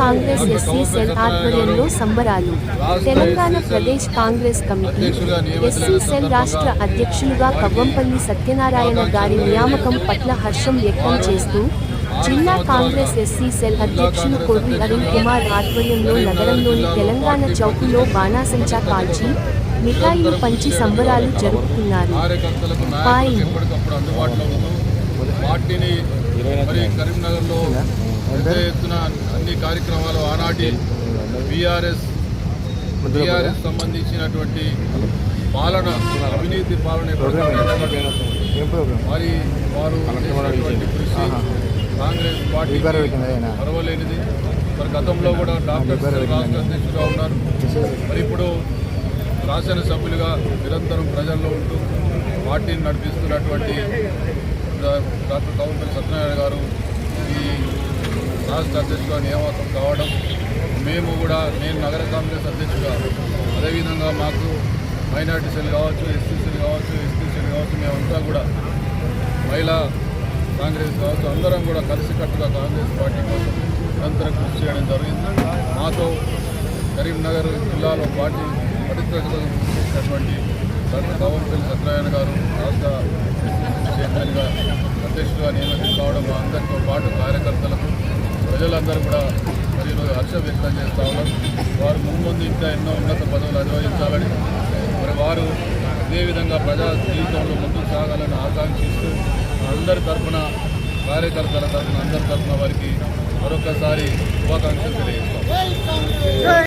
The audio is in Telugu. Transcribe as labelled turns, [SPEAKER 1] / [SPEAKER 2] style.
[SPEAKER 1] కాంగ్రెస్ ఎస్సీ సెల్ ఆధ్వర్యంలో సంబరాలు. Telangana Pradesh Congress committee SC cell రాష్ట్ర అధ్యక్షులుగా కవ్వంపల్లి సత్యనారాయణ గారి నియామకం పట్ల హర్షం వ్యక్తం చేస్తూ జిల్లా కాంగ్రెస్ ఎస్సీ సెల్ అధ్యక్షులు కొర్రి అరుణ్ కుమార్ ఆధ్వర్యంలో నగరంలోని తెలంగాణ చౌకులో బాణాసంచా కాల్చి మిఠాయిలు పంచి సంబరాలు జరుపుకున్నారు.
[SPEAKER 2] పార్టీని మరి కరీంనగర్లో పెద్ద ఎత్తున అన్ని కార్యక్రమాలు ఆనాటి బీఆర్ఎస్ బీఆర్ఎస్ సంబంధించినటువంటి పాలన అవినీతి పాలన. మరి వారు కృషి కాంగ్రెస్ పార్టీ పర్వాలేనిది మరి గతంలో కూడా డాక్టర్ రాష్ట్ర అధ్యక్షులుగా ఉన్నారు. మరి ఇప్పుడు శాసనసభ్యులుగా నిరంతరం ప్రజల్లో ఉంటూ పార్టీని నడిపిస్తున్నటువంటి డాక్టర్ కౌంపల్లి సత్యనారాయణ గారు ఈ రాష్ట్ర అధ్యక్షులుగా నియామకం కావడం మేము కూడా నేను నగర కాంగ్రెస్ అధ్యక్షుగా అదేవిధంగా మాకు మైనార్టీ సెల్ కావచ్చు ఎస్సీ సెల్ కావచ్చు ఎస్టీ సెల్ కావచ్చు మేమంతా కూడా మహిళా కాంగ్రెస్ కావచ్చు అందరం కూడా కలిసికట్టుగా కాంగ్రెస్ పార్టీ కోసం నిరంతరం కృషి చేయడం జరిగింది. మాతో కరీంనగర్ జిల్లాలో పార్టీ పటిష్టతను చేసినటువంటి డాక్టర్ కవంపల్లి సత్యనారాయణ గారు రాష్ట్ర చైర్మన్గా అధ్యక్షులుగా నియమితం కావడం మా అందరితో పాటు కార్యకర్తలకు ప్రజలందరూ కూడా మరి ఈరోజు వ్యక్తం చేస్తా ఉన్నారు వారు ముందు ఇంకా ఎన్నో ఉన్నత పదవులు నిర్వహించాలని మరి వారు అదేవిధంగా ప్రజా జీవితంలో ముందుకు సాగాలని ఆకాంక్షిస్తూ అందరి తరఫున కార్యకర్తల తరఫున అందరి తరఫున వారికి మరొకసారి శుభాకాంక్షలు తెలియజేస్తాం.